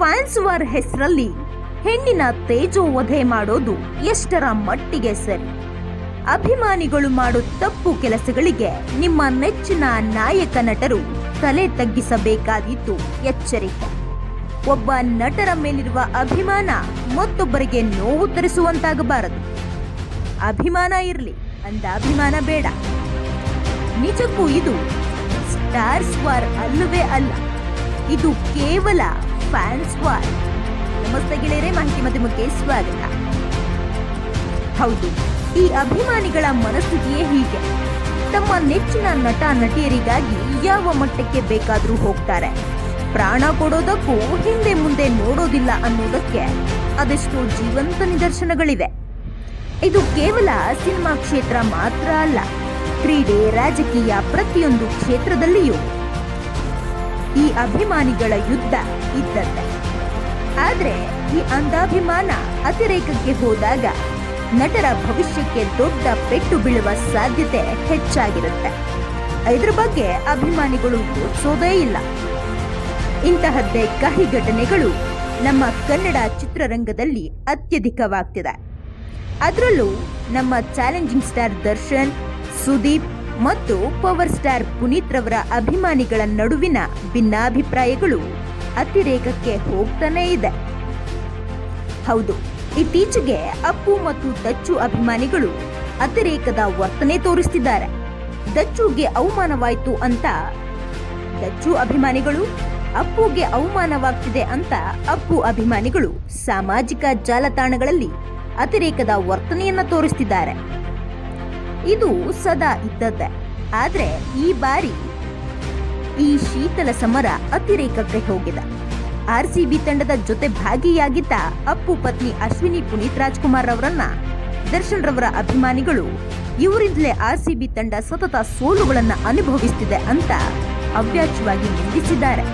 Fans war ಹೆಸರಲ್ಲಿ ಹೆಣ್ಣಿನ ತೇಜೋವಧೆ ಮಾಡೋದು ಎಷ್ಟರ ಮಟ್ಟಿಗೆ ಸರಿ? ಅಭಿಮಾನಿಗಳು ಮಾಡೋ ತಪ್ಪು ಕೆಲಸಗಳಿಗೆ ನಿಮ್ಮ ನೆಚ್ಚಿನ ನಾಯಕ ನಟರು ತಲೆ ತಗ್ಗಿಸಬೇಕಾದಿತ್ತು ಎಚ್ಚರಿಕೆ. ಒಬ್ಬ ನಟರ ಮೇಲಿರುವ ಅಭಿಮಾನ ಮತ್ತೊಬ್ಬರಿಗೆ ನೋವು ತರಿಸುವಂತಾಗಬಾರದು. ಅಭಿಮಾನ ಇರಲಿ, ಅಂದ ಅಭಿಮಾನ ಬೇಡ. ನಿಜಕ್ಕೂ ಇದು ಸ್ಟಾರ್ಸ್ ಸ್ವಾರ್ ಅಲ್ಲವೇ ಅಲ್ಲ, ಇದು ಕೇವಲ ಫ್ಯಾನ್ಸ್ ವಾರ್ ನಮಸ್ತೆ ಗೆಳೆಯರೇ ಮಾಹಿತಿ ಮಾಧ್ಯಮಕ್ಕೆ ಸ್ವಾಗತ. ಹೌದು, ಈ ಅಭಿಮಾನಿಗಳ ಮನಸ್ಥಿತಿಯೇ ಹೀಗೆ. ತಮ್ಮ ನೆಚ್ಚಿನ ನಟ, ನಟಿಯರಿಗಾಗಿ ಯಾವ ಮಟ್ಟಕ್ಕೆ ಬೇಕಾದರೂ ಹೋಗ್ತಾರೆ. ಪ್ರಾಣ ಕೊಡೋದಕ್ಕೂ ಹಿಂದೆ ಮುಂದೆ ನೋಡೋದಿಲ್ಲ ಅನ್ನೋದಕ್ಕೆ ಅದೆಷ್ಟೋ ಜೀವಂತ ನಿದರ್ಶನಗಳಿವೆ. ಇದು ಕೇವಲ ಸಿನಿಮಾ ಕ್ಷೇತ್ರ ಮಾತ್ರ ಅಲ್ಲ, ಕ್ರೀಡೆ ರಾಜಕೀಯ ಪ್ರತಿಯೊಂದು ಕ್ಷೇತ್ರದಲ್ಲಿಯೂ. ಈ ಅಭಿಮಾನಿಗಳ ಯುದ್ಧ ಇದ್ದದ್ದೇ. ಆದ್ರೆ ಈ ಅಂಧಾಭಿಮಾನ ಅತಿರೇಕಕ್ಕೆ ಹೋದಾಗ ನಟರ ಭವಿಷ್ಯಕ್ಕೆ ದೊಡ್ಡ ಪೆಟ್ಟು ಬೀಳುವ ಸಾಧ್ಯತೆ ಹೆಚ್ಚಾಗಿರುತ್ತೆ. ಇದ್ರ ಬಗ್ಗೆ ಅಭಿಮಾನಿಗಳು ಯೋಚಿಸೋದೇ ಇಲ್ಲ. ಇಂತಹದ್ದೇ ಕಹಿ ಘಟನೆಗಳು ನಮ್ಮ ಕನ್ನಡ ಚಿತ್ರರಂಗದಲ್ಲಿ ಅತ್ಯಧಿಕವಾಗ್ತಿದೆ. ಅದರಲ್ಲೂ ನಮ್ಮ ಚಾಲೆಂಜಿಂಗ್ ಸ್ಟಾರ್ ದರ್ಶನ್, ಸುದೀಪ್ ಮತ್ತು ಪವರ್ ಸ್ಟಾರ್ ಪುನೀತ್ ರವರ ಅಭಿಮಾನಿಗಳ ನಡುವಿನ ಭಿನ್ನಾಭಿಪ್ರಾಯಗಳು ಅತಿರೇಕಕ್ಕೆ ಹೋಗ್ತಾನೇ ಇದೆ. ಹೌದು, ಇತ್ತೀಚೆಗೆ ಅಪ್ಪು ಮತ್ತು ದಚ್ಚು ಅಭಿಮಾನಿಗಳು ಅತಿರೇಕದ ವರ್ತನೆ ತೋರಿಸ್ತಿದ್ದಾರೆ. ದಚ್ಚುಗೆ ಅವಮಾನವಾಯಿತು ಅಂತ ದಚ್ಚು ಅಭಿಮಾನಿಗಳು, ಅಪ್ಪುಗೆ ಅವಮಾನವಾಗ್ತಿದೆ ಅಂತ ಅಪ್ಪು ಅಭಿಮಾನಿಗಳು ಸಾಮಾಜಿಕ ಜಾಲತಾಣಗಳಲ್ಲಿ ಅತಿರೇಕದ ವರ್ತನೆಯನ್ನ ತೋರಿಸ್ತಿದ್ದಾರೆ. ಇದು ಸದಾ ಇದ್ದದ್ದೇ. ಆದ್ರೆ ಈ ಬಾರಿ ಈ ಶೀತಲ ಸಮರ ಅತಿರೇಕಕ್ಕೆ ಹೋಗಿದೆ. ಆರ್ಸಿಬಿ ತಂಡದ ಜೊತೆ ಭಾಗಿಯಾಗಿದ್ದ ಅಪ್ಪು ಪತ್ನಿ ಅಶ್ವಿನಿ ಪುನೀತ್ ರಾಜ್ಕುಮಾರ್ ಅವರನ್ನ ದರ್ಶನ್ ರವರ ಅಭಿಮಾನಿಗಳು ಇವರಿಂದಲೇ ಆರ್ಸಿಬಿ ತಂಡ ಸತತ ಸೋಲುಗಳನ್ನ ಅನುಭವಿಸುತ್ತಿದೆ ಅಂತ ಅವ್ಯಾಚ್ಯವಾಗಿ ನಿಂದಿಸಿದ್ದಾರೆ.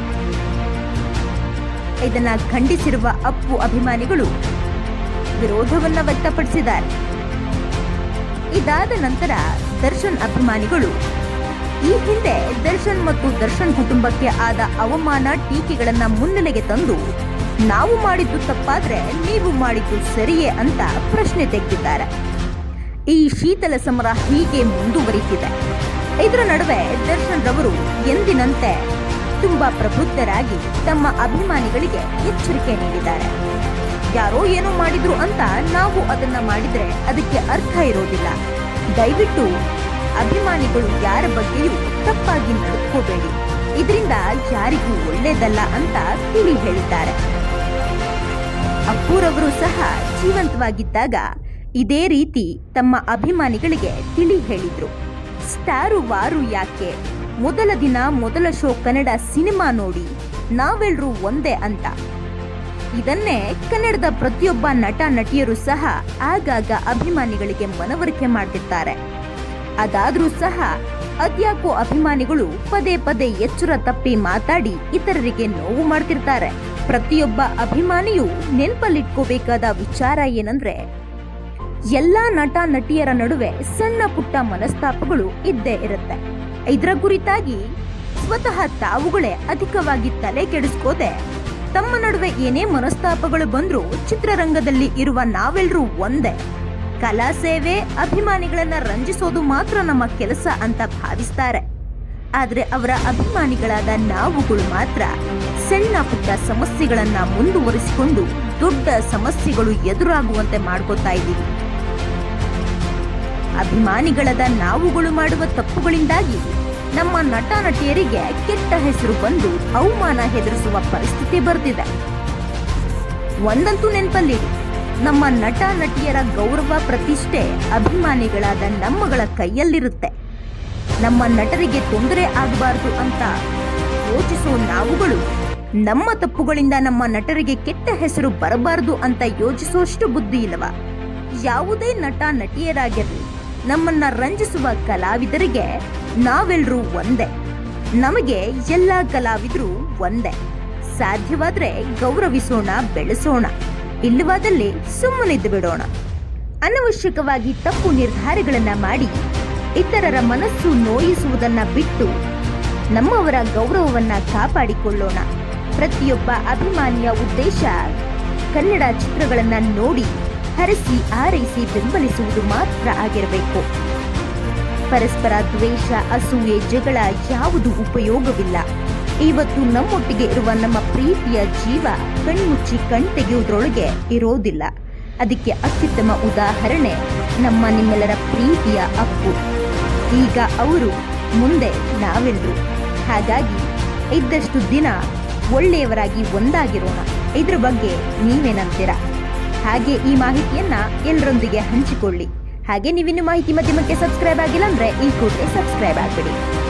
ಇದನ್ನ ಖಂಡಿಸಿರುವ ಅಪ್ಪು ಅಭಿಮಾನಿಗಳು ವಿರೋಧವನ್ನ ವ್ಯಕ್ತಪಡಿಸಿದ್ದಾರೆ. ಇದಾದ ನಂತರ ದರ್ಶನ್ ಅಭಿಮಾನಿಗಳು ಈ ಹಿಂದೆ ದರ್ಶನ್ ಮತ್ತು ದರ್ಶನ್ ಕುಟುಂಬಕ್ಕೆ ಆದ ಅವಮಾನ ಟೀಕೆಗಳನ್ನ ಮುನ್ನೆಲೆಗೆ ತಂದು, ನಾವು ಮಾಡಿದ್ದು ತಪ್ಪಾದ್ರೆ ನೀವು ಮಾಡಿದ್ದು ಸರಿಯೇ ಅಂತ ಪ್ರಶ್ನೆ ತೆಗೆದಿದ್ದಾರೆ. ಈ ಶೀತಲ ಸಮರ ಹೀಗೆ ಮುಂದುವರಿತಿದೆ. ಇದರ ನಡುವೆ ದರ್ಶನ್ ರವರು ಎಂದಿನಂತೆ ತುಂಬಾ ಪ್ರಬುದ್ಧರಾಗಿ ತಮ್ಮ ಅಭಿಮಾನಿಗಳಿಗೆ ಎಚ್ಚರಿಕೆ ನೀಡಿದ್ದಾರೆ. ಯಾರೋ ಏನೋ ಮಾಡಿದ್ರು ಅಂತ ನಾವು ಅದನ್ನ ಮಾಡಿದ್ರೆ ಅದಕ್ಕೆ ಅರ್ಥ ಇರೋದಿಲ್ಲ. ದಯವಿಟ್ಟು ಅಭಿಮಾನಿಗಳು ಯಾರ ಬಗ್ಗೆಯೂ ತಪ್ಪಾಗಿ ನಡೆದುಕೋಬೇಡಿ ಇದರಿಂದ ಯಾರಿಗೂ ಒಳ್ಳೇದಲ್ಲ ಅಂತ ತಿಳಿ ಹೇಳಿದ್ದಾರೆ. ಅಪ್ಪೂರವರು ಸಹ ಜೀವಂತವಾಗಿದ್ದಾಗ ಇದೇ ರೀತಿ ತಮ್ಮ ಅಭಿಮಾನಿಗಳಿಗೆ ತಿಳಿ ಹೇಳಿದ್ರು. ಸ್ಟಾರು ವಾರು ಯಾಕೆ? ಮೊದಲ ದಿನ ಮೊದಲ ಶೋ ಕನ್ನಡ ಸಿನಿಮಾ ನೋಡಿ ನಾವೆಲ್ಲರೂ ಒಂದೇ ಅಂತ. ಇದನ್ನೇ ಕನ್ನಡದ ಪ್ರತಿಯೊಬ್ಬ ನಟ ನಟಿಯರು ಸಹ ಆಗಾಗ ಅಭಿಮಾನಿಗಳಿಗೆ ಮನವರಿಕೆ ಮಾಡ್ತಿರ್ತಾರೆ. ಅದಾದ್ರೂ ಸಹ ಅದ್ಯಾಕೋ ಅಭಿಮಾನಿಗಳು ಪದೇ ಪದೇ ಎಚ್ಚರ ತಪ್ಪಿ ಮಾತಾಡಿ ಇತರರಿಗೆ ನೋವು ಮಾಡ್ತಿರ್ತಾರೆ. ಪ್ರತಿಯೊಬ್ಬ ಅಭಿಮಾನಿಯು ನೆನಪಲ್ಲಿಟ್ಕೋಬೇಕಾದ ವಿಚಾರ ಏನಂದ್ರೆ, ಎಲ್ಲಾ ನಟ ನಟಿಯರ ನಡುವೆ ಸಣ್ಣ ಪುಟ್ಟ ಮನಸ್ತಾಪಗಳು ಇದ್ದೇ ಇರುತ್ತೆ. ಇದರ ಕುರಿತಾಗಿ ಸ್ವತಃ ತಾವುಗಳೇ ಅಧಿಕವಾಗಿ ತಲೆ ಕೆಡಿಸ್ಕೋದೆ, ತಮ್ಮ ನಡುವೆ ಏನೇ ಮನಸ್ತಾಪಗಳು ಬಂದ್ರೂ ಚಿತ್ರರಂಗದಲ್ಲಿ ಇರುವ ನಾವೆಲ್ಲರೂ ಒಂದೇ. ಕಲಾ ಸೇವೆ ಅಭಿಮಾನಿಗಳನ್ನ ರಂಜಿಸೋದು ಮಾತ್ರ ನಮ್ಮ ಕೆಲಸ ಅಂತ ಭಾವಿಸ್ತಾರೆ. ಆದ್ರೆ ಅವರ ಅಭಿಮಾನಿಗಳಾದ ನಾವುಗಳು ಮಾತ್ರ ಸಣ್ಣ ಪುಟ್ಟ ಸಮಸ್ಯೆಗಳನ್ನ ಮುಂದುವರಿಸಿಕೊಂಡು ದೊಡ್ಡ ಸಮಸ್ಯೆಗಳು ಎದುರಾಗುವಂತೆ ಮಾಡ್ಕೋತಾ ಇದ್ದೀವಿ. ಅಭಿಮಾನಿಗಳಾದ ನಾವುಗಳು ಮಾಡುವ ತಪ್ಪುಗಳಿಂದಾಗಿ ನಮ್ಮ ನಟ ನಟಿಯರಿಗೆ ಕೆಟ್ಟ ಹೆಸರು ಬಂದು ಅವಮಾನ ಹೆದರಿಸುವ ಪರಿಸ್ಥಿತಿ ಬರ್ತಿದೆ. ಒಂದಂತೂ ನೆನಪಲ್ಲಿಡಿ. ನಮ್ಮ ನಟ ನಟಿಯರ ಗೌರವ, ಪ್ರತಿಷ್ಠೆ, ಅಭಿಮಾನಿಗಳಾದ ನಮ್ಮಗಳ ಕೈಯಲ್ಲಿರುತ್ತೆ. ನಮ್ಮ ನಟರಿಗೆ ತೊಂದರೆ ಆಗಬಾರದು ಅಂತ ಯೋಚಿಸೋ ನಾವುಗಳು. ನಮ್ಮ ತಪ್ಪುಗಳಿಂದ ನಮ್ಮ ನಟರಿಗೆ ಕೆಟ್ಟ ಹೆಸರು ಬರಬಾರದು ಅಂತ ಯೋಚಿಸುವಷ್ಟು ಬುದ್ಧಿ ಇಲ್ಲವ. ಯಾವುದೇ ನಟ, ನಟಿಯರಾಗಿರಲಿ, ನಮ್ಮನ್ನ ರಂಜಿಸುವ ಕಲಾವಿದರಿಗೆ ನಾವೆಲ್ಲರೂ ಒಂದೇ. ನಮಗೆ ಎಲ್ಲ ಕಲಾವಿದರು ಒಂದೇ. ಸಾಧ್ಯವಾದರೆ ಗೌರವಿಸೋಣ, ಬೆಳೆಸೋಣ. ಇಲ್ಲವಾದಲ್ಲಿ ಸುಮ್ಮನಿದ್ದು ಬಿಡೋಣ. ಅನವಶ್ಯಕವಾಗಿ ತಪ್ಪು ನಿರ್ಧಾರಗಳನ್ನ ಮಾಡಿ ಇತರರ ಮನಸ್ಸು ನೋಯಿಸುವುದನ್ನ ಬಿಟ್ಟು ನಮ್ಮವರ ಗೌರವವನ್ನ ಕಾಪಾಡಿಕೊಳ್ಳೋಣ. ಪ್ರತಿಯೊಬ್ಬ ಅಭಿಮಾನಿಯ ಉದ್ದೇಶ ಕನ್ನಡ ಚಿತ್ರಗಳನ್ನು ನೋಡಿ ಹರಸಿ ಆರೈಸಿ ಬೆಂಬಲಿಸುವುದು ಮಾತ್ರ ಆಗಿರಬೇಕು. ಪರಸ್ಪರ ದ್ವೇಷ, ಅಸೂಯೆ, ಜಗಳ ಯಾವುದು ಉಪಯೋಗವಿಲ್ಲ. ಇವತ್ತು ನಮ್ಮೊಟ್ಟಿಗೆ ಇರುವ ನಮ್ಮ ಪ್ರೀತಿಯ ಜೀವ ಕಣ್ಮುಚ್ಚಿ ಕಣ್ ತೆಗೆಯುವುದರೊಳಗೆ ಇರೋದಿಲ್ಲ. ಅದಕ್ಕೆ ಅತ್ಯುತ್ತಮ ಉದಾಹರಣೆ ನಮ್ಮ ನಿಮ್ಮೆಲ್ಲರ ಪ್ರೀತಿಯ ಅಪ್ಪು. ಈಗ ಅವರು ಮುಂದೆ ನಾವೆಲ್ಲರೂ ಹಾಗಾಗಿ ಇದ್ದಷ್ಟು ದಿನ ಒಳ್ಳೆಯವರಾಗಿ ಒಂದಾಗಿರೋಣ. ಇದ್ರ ಬಗ್ಗೆ ನೀವೇನಂತೀರಾ ಹಾಗೆ ಈ ಮಾಹಿತಿಯನ್ನ ಎಲ್ಲರೊಂದಿಗೆ ಹಂಚಿಕೊಳ್ಳಿ. ಹಾಗೆ ನೀವಿನ್ನು ಮಾಹಿತಿ ಮಾಧ್ಯಮಕ್ಕೆ ಸಬ್ಸ್ಕ್ರೈಬ್ ಆಗಿಲ್ಲ ಅಂದ್ರೆ ಈ ಕೂಡಲೇ ಸಬ್ಸ್ಕ್ರೈಬ್ ಆಗ್ಬಿಡಿ.